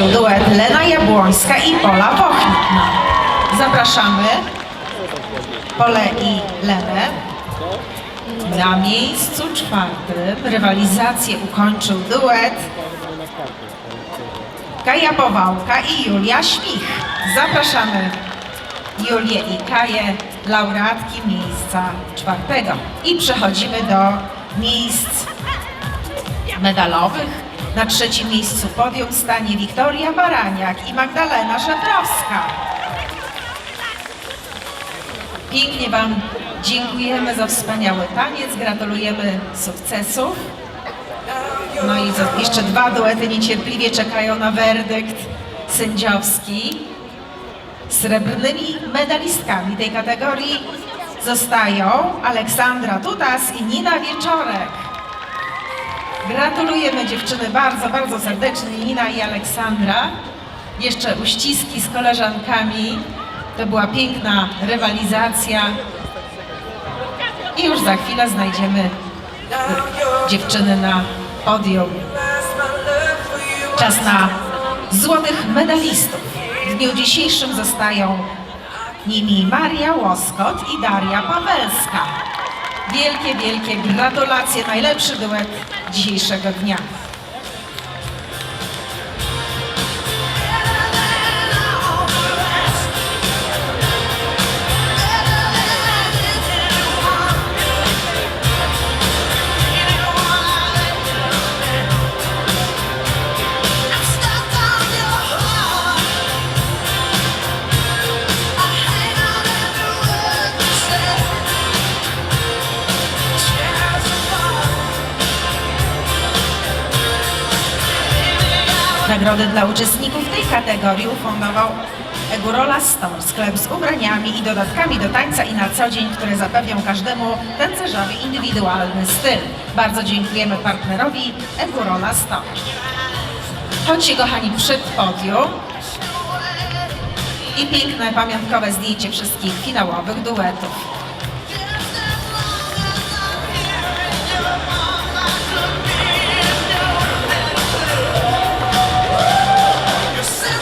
duet Lena Jabłońska i Pola Wochnik. Zapraszamy Pole i Lenę. Na miejscu czwartym rywalizację ukończył duet Kaja Powałka i Julia Śmich. Zapraszamy Julię i Kaję, laureatki miejsca czwartego. I przechodzimy do miejsc medalowych. Na trzecim miejscu podium stanie Wiktoria Baraniak i Magdalena Żebrowska. Pięknie Wam dziękujemy za wspaniały taniec, gratulujemy sukcesów. No i jeszcze dwa duety niecierpliwie czekają na werdykt sędziowski. Srebrnymi medalistkami tej kategorii zostają Aleksandra Tutas i Nina Wieczorek. Gratulujemy dziewczyny bardzo, bardzo serdecznie, Nina i Aleksandra. Jeszcze uściski z koleżankami. To była piękna rywalizacja. I już za chwilę znajdziemy dziewczyny na podium. Czas na złotych medalistów. W dniu dzisiejszym zostają nimi Maria Łoskot i Daria Pawelska. Wielkie, wielkie gratulacje, najlepszy duet dzisiejszego dnia. Nagrody dla uczestników tej kategorii ufundował Egurola Store, sklep z ubraniami i dodatkami do tańca i na co dzień, które zapewnią każdemu tancerzowi indywidualny styl. Bardzo dziękujemy partnerowi Egurola Store. Chodźcie kochani przed podium i piękne pamiątkowe zdjęcie wszystkich finałowych duetów.